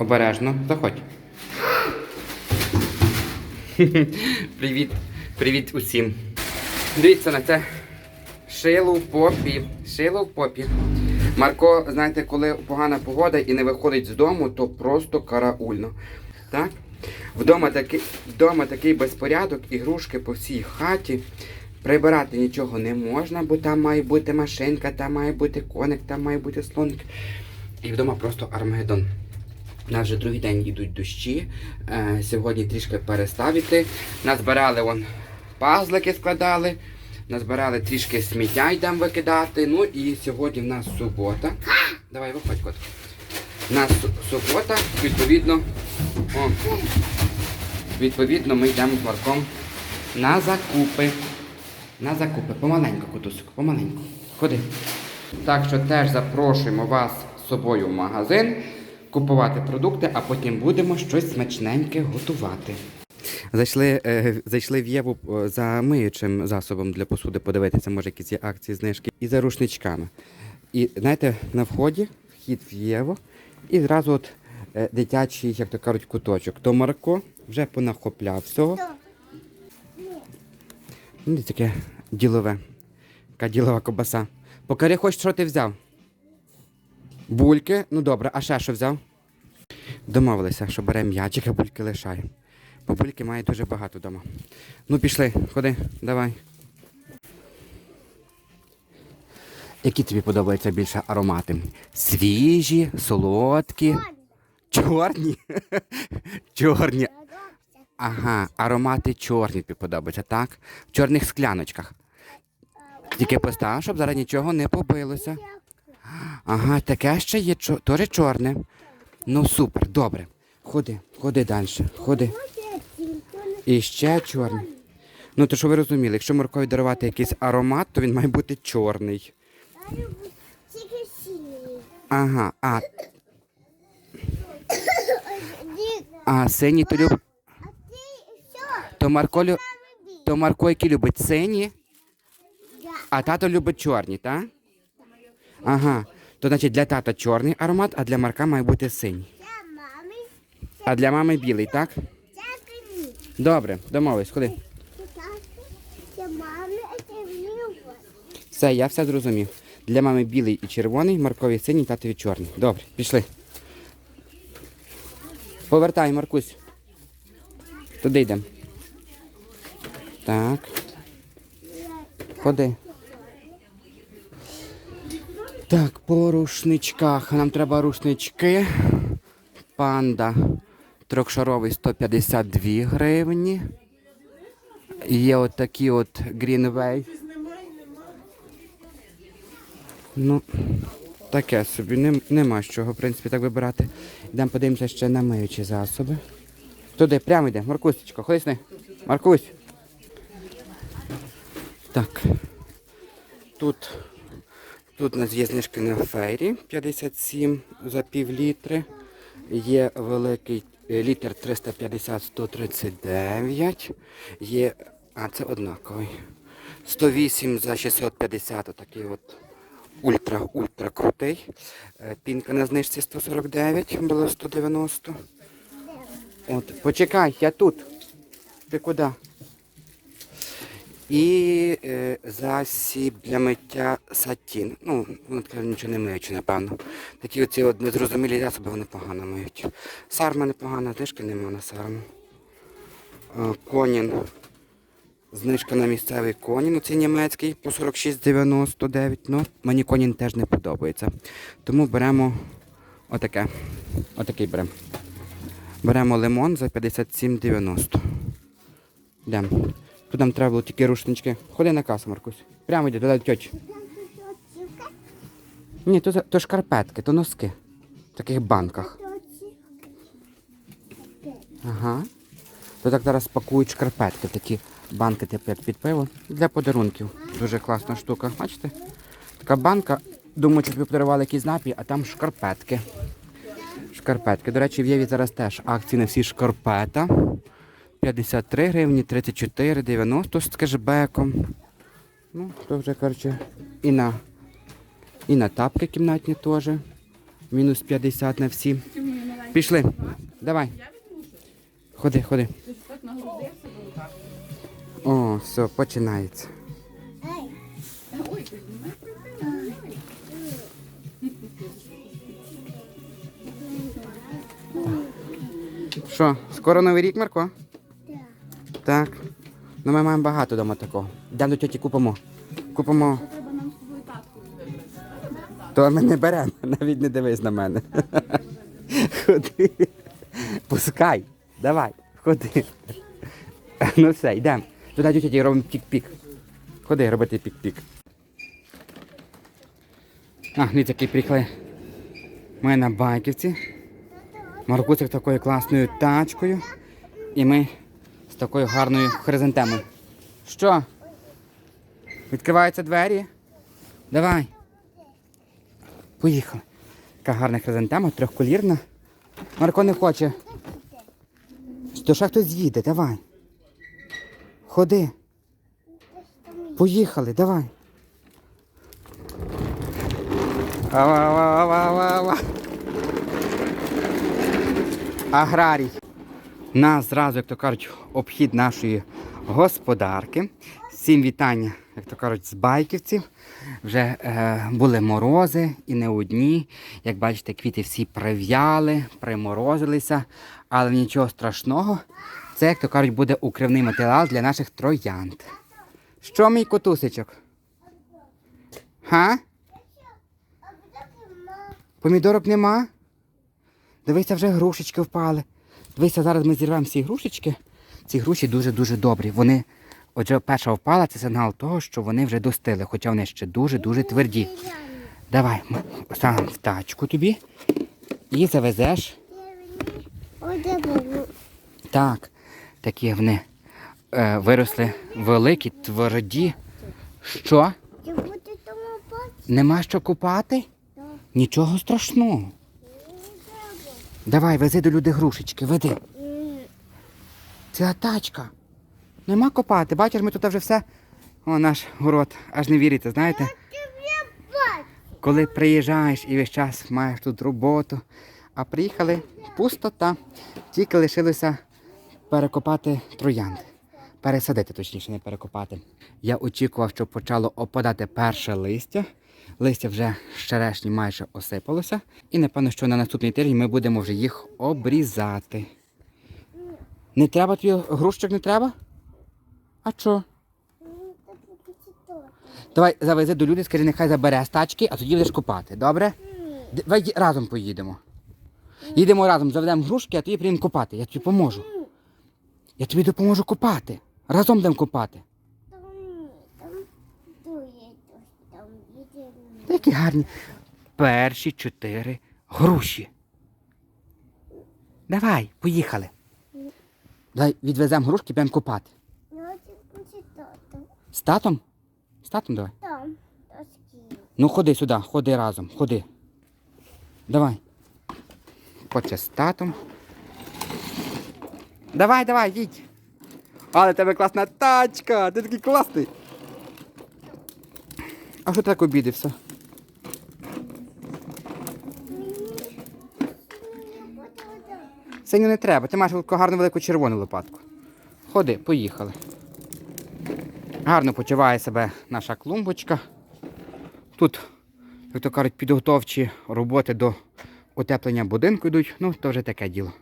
Обережно, заходь. привіт, привіт усім. Дивіться на це. Шило в попі. Шило попі. Марко, знаєте, коли погана погода і не виходить з дому, то просто караульно. Так? Вдома такий, вдома такий безпорядок, ігрушки по всій хаті. Прибирати нічого не можна, бо там має бути машинка, там має бути коник, там має бути слоник. І вдома просто Армагеддон. У нас вже другий день йдуть дощі. Е, сьогодні трішки переставити. Назбирали вон пазлики складали. Назбирали трішки сміття йдемо викидати. Ну і сьогодні в нас субота. Давай виходь, кот. У нас субота, відповідно. О, відповідно, ми йдемо з Марком на закупи. На закупи. Помаленьку, котусику, помаленьку. Ходи. Так що теж запрошуємо вас з собою в магазин купувати продукти, а потім будемо щось смачненьке готувати. Зайшли, е, зайшли в Єву е, за миючим засобом для посуди подивитися, може якісь є акції, знижки, і за рушничками. І знаєте, на вході вхід в Єву, і зразу от е, дитячий, як то кажуть, куточок. То Марко вже понахопляв всього. Ну, таке ділове. Така ділова кобаса. Покажи хоч, що ти взяв. Бульки, ну добре, а ще що взяв? Домовилися, що беремо м'ячик, а бульки лишаємо. Бо бульки має дуже багато вдома. Ну, пішли, ходи, давай. Які тобі подобаються більше аромати? Свіжі, солодкі, чорні. Чорні. Ага, аромати чорні тобі подобаються, так? В чорних скляночках. Тільки постав, щоб зараз нічого не побилося. Ага, таке ще є теж чорне. Ну супер, добре. Ходи, ходи далі, ходи. І ще чорний. Ну, то що ви розуміли, якщо Маркові дарувати якийсь аромат, то він має бути чорний. Ага, а, а синій то люб... То Марко, лю... То Марко, який любить сині, а тато любить чорні, так? Ага. То значить для тата чорний аромат, а для Марка має бути синій. Це мамі. А для мами білий, так? Добре, домовились, ходи. Все, я все зрозумів. Для мами білий і червоний, Маркові синій, татові чорний. Добре, пішли. Повертай, Маркусь. Туди йдемо. Так. Ходи. Так, по рушничках. Нам треба рушнички. Панда. Трьохшаровий 152 гривні. Є от такі от Greenway. Ну, таке собі, нем- нема з чого, в принципі, так вибирати. Йдемо подивимося ще на миючі засоби. Туди, прямо йде. Маркусечко, ходи сюди. Маркусь. Так. Тут, тут у нас є знижки на фейрі 57 за пів літри. Є великий е, літр 350-139. Є. А, це однаковий. 108 за 650, отакий от ультра, ультра крутий. Е, Пінка на знижці 149, було 190. От, почекай, я тут. Ти куди? І е, засіб для миття сатін. Ну, вони таке нічого не миючи, напевно. Такі оці от незрозумілі засоби вони погано миють. Сарма непогана, знижки нема на сарму. Е, Конін. Знижка на місцевий конін, оцей німецький по 46,99. Ну, мені конін теж не подобається. Тому беремо отаке. Отакий беремо. Беремо лимон за 57,90. Йдемо. Тут нам треба було тільки рушнички. Ходи на касу, Маркусь. Прямо йди, туди тьоч. Ні, то, то шкарпетки, то носки. В таких банках. Ага. То так зараз пакують шкарпетки, такі банки типу як під пиво для подарунків. Дуже класна штука. Бачите? Така банка, думаю, що тобі подарували якісь напій, а там шкарпетки. Шкарпетки. До речі, в Єві зараз теж акції на всі шкарпета. 53 гривні, 34, 90 з кешбеком. Ну, то вже, коротше, і на, і на тапки кімнатні теж. Мінус 50 на всі. Пішли. Давай. Ходи, ходи. О, все, починається. Що, скоро новий рік, Марко? Так. Ну ми маємо багато дома такого. Йдемо до тьоті купимо. Купимо. То ми не беремо, навіть не дивись на мене. Ходи. Пускай. Давай, ходи. Ну все, йдемо. Туди до робимо пік-пік. Ходи робити пік-пік. А, дивіться, який приїхали. Ми на байківці. Маркусик такою класною тачкою. І ми такою гарною хризантемою. Що? Відкриваються двері? Давай. Поїхали. Така гарна хризантема, трьохколірна. Марко не хоче. То ще хтось їде, давай. Ходи. Поїхали, давай. Ава-ва-ва-ва-ва. Аграрій. Нас зразу, як то кажуть, обхід нашої господарки. Всім вітання, як то кажуть, з байківців. Вже е, були морози і не одні. Як бачите, квіти всі прив'яли, приморозилися, але нічого страшного. Це, як то кажуть, буде укривний матеріал для наших троянд. Що мій котусичок? Га? Помідорок нема? Дивися, вже грушечки впали. Дивися, зараз ми зірвемо всі грушечки. Ці груші дуже-дуже добрі. Вони, отже, перша впала, це сигнал того, що вони вже достигли, хоча вони ще дуже-дуже тверді. Давай, ставимо в тачку тобі і завезеш. Так, такі вони е, виросли великі, тверді. Що? Нема що купати? Нічого страшного. Давай, вези до люди грушечки, веди. Це тачка. Нема копати. Бачиш, ми тут вже все. О, наш город. Аж не вірите, знаєте? Коли приїжджаєш і весь час маєш тут роботу. А приїхали пустота. Тільки лишилося перекопати троянди. Пересадити, точніше, не перекопати. Я очікував, що почало опадати перше листя. Листя вже з черешні майже осипалося. І напевно, що на наступний тиждень ми будемо вже їх обрізати. Не треба тобі грушечок не треба? А що? Давай завези до люди, скажи, нехай забере з тачки, а тоді будеш купати, добре? Давай разом поїдемо. Їдемо разом, заведемо грушки, а тоді приїдемо купати. Я тобі поможу. Я тобі допоможу купати. Разом будемо купати. Там, там дує, там Такі гарні. Перші чотири груші. Давай, поїхали. Давай відвеземо грушки, будемо купати. Ну, це буде тато. З татом? З татом давай. Там. Ну ходи сюди, ходи разом, ходи. Давай. Хоче з татом. Давай, давай, їдь. Але в тебе класна тачка, ти такий класний. А що ти так обідився? Синю не треба, ти маєш гарну велику червону лопатку. Ходи, поїхали. Гарно почуває себе наша клумбочка. Тут, як то кажуть, підготовчі роботи до утеплення будинку йдуть, ну то вже таке діло.